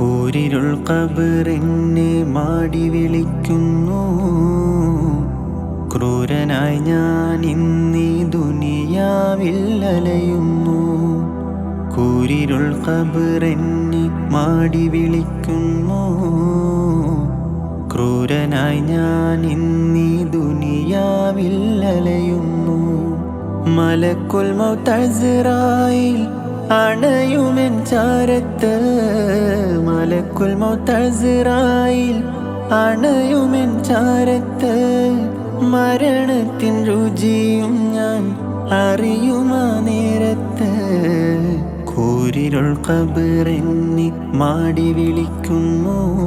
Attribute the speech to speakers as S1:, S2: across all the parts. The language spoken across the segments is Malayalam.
S1: കൂരിരുൾ കബറിനെ മാടി വിളിക്കുന്നു. ക്രൂരനായി ഞാൻ ഇന്നീ ദുനിയാവിൽ അലയുന്നു കൂരിരുൾ കബറിനെ മാടി വിളിക്കുന്നു. ക്രൂരനായി ഞാൻ ഇന്നീ ദുനിയാവിൽ അലയുന്നു മലക്കുൽ മൗത്തസിറായിൽ അണയുമെൻ ചാരത്ത് മലക്കുൽ മൊത്തറായിൽ അണയുമെൻ ചാരത്ത് മരണത്തിൻ രുചിയും ഞാൻ അറിയുമാ നേരത്ത്. കൂരിരുൾ കബറെന്നി മാടി വിളിക്കുന്നു.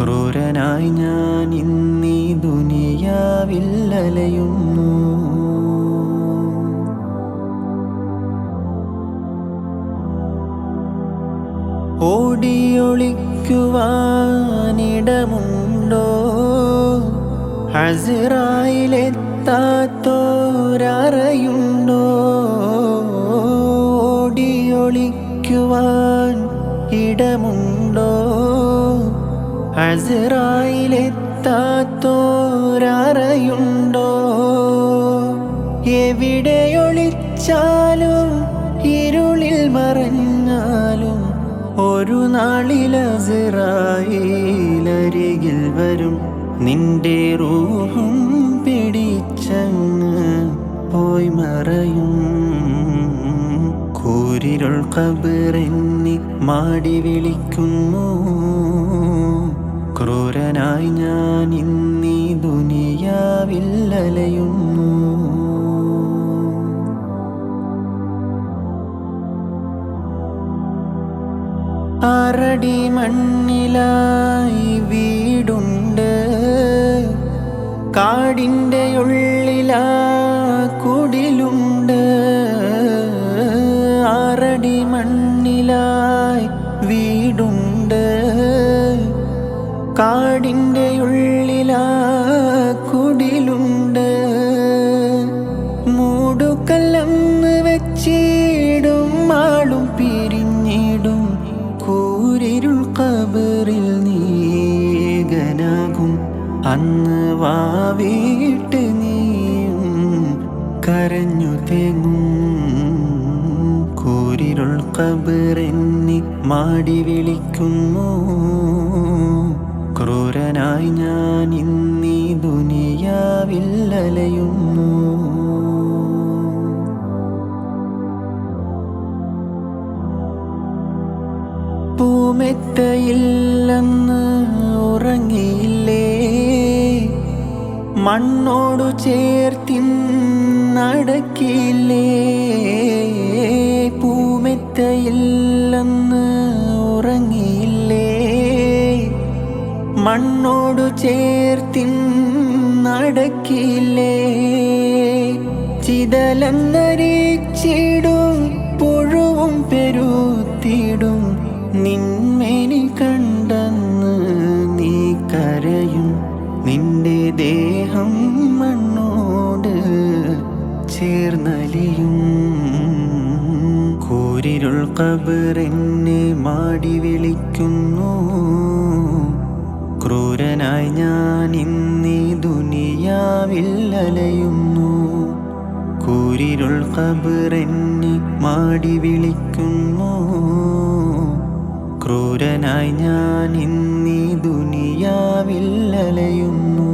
S1: ക്രൂരനായി ഞാൻ ഇന്നീ ദുനിയാവിൽ അലയുന്നു. ഓടിയൊളിക്കുവാനിടമുണ്ടോ? ഹസിറായിലെത്താത്തോരറയുണ്ടോ? ഓടിയൊളിക്കുവാൻ ഇടമുണ്ടോ? ഹസിറായിലെത്താത്തോരറയുണ്ടോ? എവിടെയൊളിച്ചാലും ഇരുളിൽ മറഞ്ഞാലും ഒരു നാളിലസിറായിലരികിൽ വരും. നിന്റെ റൂഹും പിടിച്ചങ്ങ് പോയി മറയും. കൂരിരുൾ കബറെന്നി മാടി വിളിക്കുന്നു. ക്രൂരനായി ഞാൻ ഇന്നീ ദുനിയാവിൽ ആറടി മണ്ണിലായി വീടുണ്ട്. കാടിന്റെ ഉള്ളിലാ കുടിലുണ്ട്. അരടി മണ്ണിലായി വീടുണ്ട്. കാടിന്റെ ഉള്ളിലാ കുടിലുണ്ട്. മൂടുകല്ലെന്ന് വെച്ചിടും. അന്ന് വാവീട്ട് നീയും കരഞ്ഞു തേങ്ങും. കൂരിരുൾ കബറെന്നി മാടി വിളിക്കുന്നു. ക്രൂരനായി ഞാൻ ഇന്നീ ദുനിയാവില്ലലയുന്നു. പൂമെത്തയില്ലെന്ന് ഉറങ്ങിയില്ലേ? മണ്ണോടു ചേർത്തി നടക്കില്ലേ? പൂമെത്തയില്ലെന്ന് ഉറങ്ങിയില്ലേ? മണ്ണോടു ചേർത്തി നടക്കില്ലേ? ചിതലന്നരിച്ചിടും പുഴുവും പെരുത്തിടും നിന്മേനി കണ്ടെന്ന് നീ കരയും. നിന്റെ ദേഹം ചേർന്നലിയും കൂരിരുൾ കബറെന്നെ മാടി വിളിക്കുന്നു. ക്രൂരനായി ഞാൻ ഇന്നീ ദുനിയാവിൽ അലയുന്നു കൂരിരുൾ കബറെന്നെ മാടി വിളിക്കുന്നു. ക്രൂരനായി ഞാൻ ഇന്നീ ദുനിയാവിൽ അലയുന്നു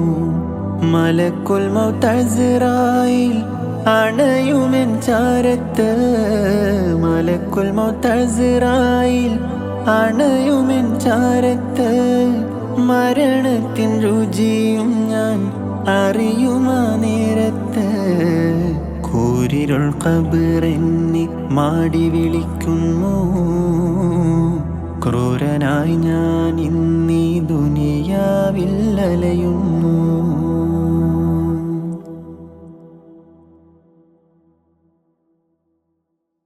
S1: മലക്കുൽ മൗത്തസിറായിൽ അണയുമെൻ ചാരത്ത് മലക്കുൽ മൊത്തറായിൽ അണയുമെൻ ചാരത്ത് മരണത്തിൻ രുചിയും ഞാൻ അറിയുമാ നേരത്ത്. കൂരിരുൾ കബിറെന്നി മാടി വിളിക്കുന്നു. ക്രൂരനായി ഞാൻ ഇന്നീ ദുനിയാവിൽ അലയുന്നു.